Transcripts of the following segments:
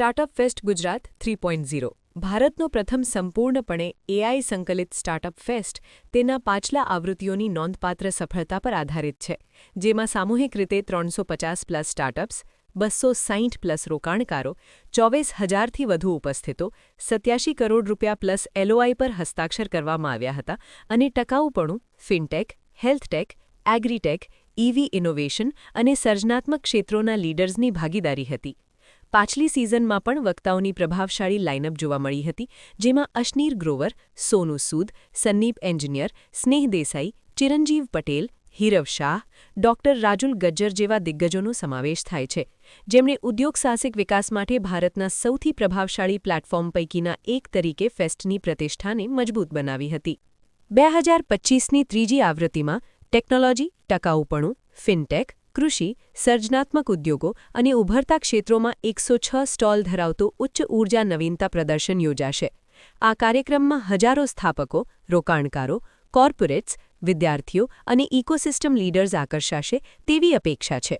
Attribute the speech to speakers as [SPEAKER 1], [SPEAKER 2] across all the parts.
[SPEAKER 1] Startup fest Gujarat three point zero. ભારતનો પ્રથમ સંપૂર્ણપણે એઆઈ સંકલિત સ્ટાર્ટઅપ ફેસ્ટ તેના પાછલા આવૃત્તિઓની નોંધપાત્ર સફળતા પર આધારિત છે, જેમાં સામૂહિક રીતે ત્રણસો પચાસ પ્લસ સ્ટાર્ટઅપ્સ, બસો સાહીઠ પ્લસ રોકાણકારો, ચોવીસ હજારથી વધુ ઉપસ્થિતો, સત્યાશી કરોડ રૂપિયા પ્લસ એલઓઆઈ પર હસ્તાક્ષર કરવામાં આવ્યા હતા અને ટકાઉપણું fintech, healthtech, agritech EV innovation અને સર્જનાત્મક ક્ષેત્રોના લીડર્સની ભાગીદારી હતી. પાછલી સિઝનમાં પણ વક્તાઓની પ્રભાવશાળી લાઇનઅપ જોવા મળી હતી, જેમાં અશનીર ગ્રોવર, સોનુ સૂદ, સંદીપ એન્જિનિયર, સ્નેહ દેસાઈ, ચિરંજીવ પટેલ, હીરવ શાહ, ડોક્ટર રાજુલ ગજ્જર જેવા દિગ્ગજોનો સમાવેશ થાય છે. જેમણે ઉદ્યોગ સાહસિક વિકાસ માટે ભારતના સૌથી પ્રભાવશાળી પ્લેટફોર્મ પૈકીના એક તરીકે ફેસ્ટની પ્રતિષ્ઠાને મજબૂત બનાવી હતી. બે હજાર પચીસની ત્રીજી આવૃત્તિમાં ટેકનોલોજી, ટકાઉપણું, ફિનટેક કૃષિ, સર્જનાત્મક ઉદ્યોગો અને ઉભરતા ક્ષેત્રોમાં એકસો સ્ટોલ ધરાવતું ઉચ્ચ ઊર્જા નવીનતા પ્રદર્શન યોજાશે. આ કાર્યક્રમમાં હજારો સ્થાપકો, રોકાણકારો, કોર્પોરેટ્સ, વિદ્યાર્થીઓ અને ઇકોસિસ્ટમ લીડર્સ આકર્ષાશે તેવી અપેક્ષા છે.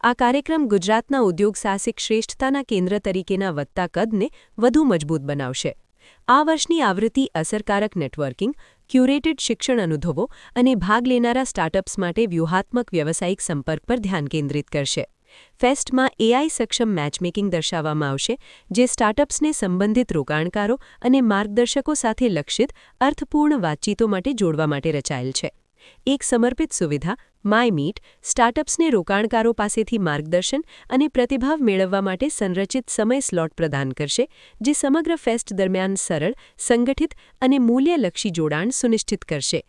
[SPEAKER 1] આ કાર્યક્રમ ગુજરાતના ઉદ્યોગ સાહસિક શ્રેષ્ઠતાના કેન્દ્ર તરીકેના વધતા કદને વધુ મજબૂત બનાવશે. આ વર્ષની આવૃત્તિ અસરકારક નેટવર્કિંગ ક્યુરેટેડ શિક્ષણ અનુભવો અને ભાગ લેનારા સ્ટાર્ટઅપ્સ માટે વ્યૂહાત્મક વ્યવસાયિક સંપર્ક પર ધ્યાન કેન્દ્રિત કરશે. ફેસ્ટમાં એઆઈ સક્ષમ મેચમેકિંગ દર્શાવવામાં આવશે, જે સ્ટાર્ટઅપ્સને સંબંધિત રોકાણકારો અને માર્ગદર્શકો સાથે લક્ષિત, અર્થપૂર્ણ વાતચીતો માટે જોડવા માટે રચાયેલ છે. એક સમર્પિત સુવિધા, માય મીટ, સ્ટાર્ટઅપ્સને રોકાણકારો પાસેથી માર્ગદર્શન અને પ્રતિભાવ મેળવવા માટે સંરચિત સમય સ્લોટ પ્રદાન કરશે, જે સમગ્ર ફેસ્ટ દરમિયાન સરળ, સંગઠિત અને મૂલ્યલક્ષી જોડાણ સુનિશ્ચિત કરશે.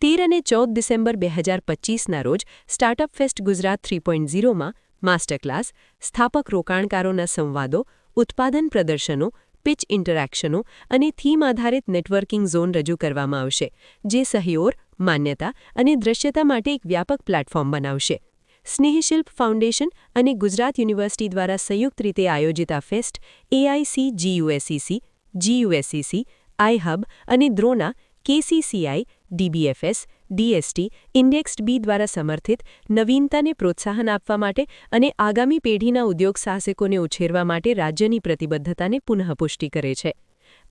[SPEAKER 1] તેર અને ચૌદ ડિસેમ્બર બે હજાર પચીસના રોજ startup fest Gujarat three point ઝીરોમાં master class સ્થાપક રોકાણકારોના સંવાદો, ઉત્પાદન પ્રદર્શનો, પિચ ઇન્ટરેક્શનો અને થીમ આધારિત નેટવર્કિંગ ઝોન રજૂ કરવામાં આવશે, જે સહયોર માન્યતા અને દૃશ્યતા માટે એક વ્યાપક પ્લેટફોર્મ બનાવશે. સ્નેહશિલ્પ ફાઉન્ડેશન અને ગુજરાત યુનિવર્સિટી દ્વારા સંયુક્ત રીતે આયોજિત આ ફેસ્ટ એઆઈસી જીયુએસસીસી જીયુએસસીસી આઈહબ અને દ્રોના કેસીસીઆઈ ડીબીએફએસ ડીએસટી ઇન્ડેક્સ્ડ બી દ્વારા સમર્થિત નવીનતાને પ્રોત્સાહન આપવા માટે અને આગામી પેઢીના ઉદ્યોગ સાહસિકોને ઉછેરવા માટે રાજ્યની પ્રતિબદ્ધતાને પુનઃપુષ્ટિ કરે છે.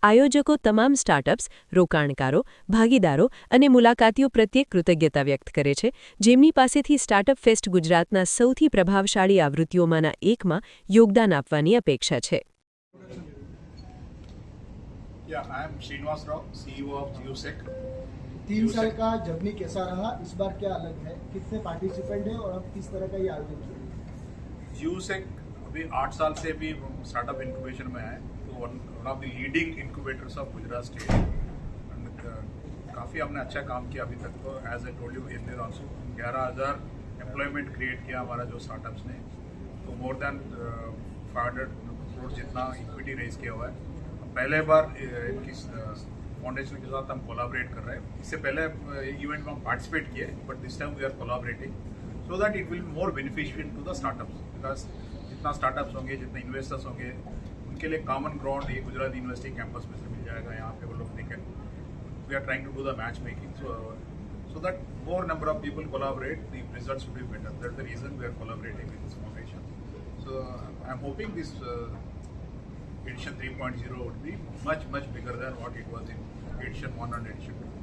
[SPEAKER 1] આયોજકો તમામ સ્ટાર્ટઅપ્સ રોકાણકારો ભાગીદારો અને મુલાકાતીઓ પ્રત્યે કૃતજ્ઞતા વ્યક્ત કરે છે જેમની પાસેથી સ્ટાર્ટઅપ ફેસ્ટ ગુજરાતના સૌથી પ્રભાવશાળી આવૃત્તિઓમાંના એકમાં યોગદાન આપવાની અપેક્ષા છે
[SPEAKER 2] Yeah, I am Srinivas Rao, CEO of GeoSec.
[SPEAKER 3] तीन
[SPEAKER 2] Usec.
[SPEAKER 3] साल का जर्नी कैसा रहा इस बार क्या अलग है कितने पार्टिसिपेंट हैं और अब किस तरह का ये आयोजन किया
[SPEAKER 2] GeoSec अभी आठ साल से भी स्टार्टअप इंक्यूबेशन में है तो one of the leading incubators of Gujarat state and काफ़ी हमने अच्छा काम किया अभी तक तो as a told you in also ग्यारह हज़ार एम्प्लॉयमेंट क्रिएट किया हमारा जो स्टार्टअप्स ने। तो more than five hundred crore जितना इक्विटी रेज किया हुआ है। पहले बार इनकी फाउंडेशन के साथ हम कोलाबरेट कर रहे हैं। इससे पहले इवेंट में हम पार्टिसिपेट किए but this time we are collaborating so that it will more beneficial to the startups because जितना स्टार्टअप्स होंगे, जितने इन्वेस्टर्स होंगे उनके लिए कॉमन ग्राउंड ये गुजरात यूनिवर्सिटी कैंपस में से मिल जाएगा यहाँ पे वो लोग देखें we are trying to do the matchmaking so so that more number of people collaborate, the results will be better. That's the reason we are collaborating with this foundation. So I'm hoping this uh, edition 3.0 would be much much bigger than what it was in edition 1 and edition 2.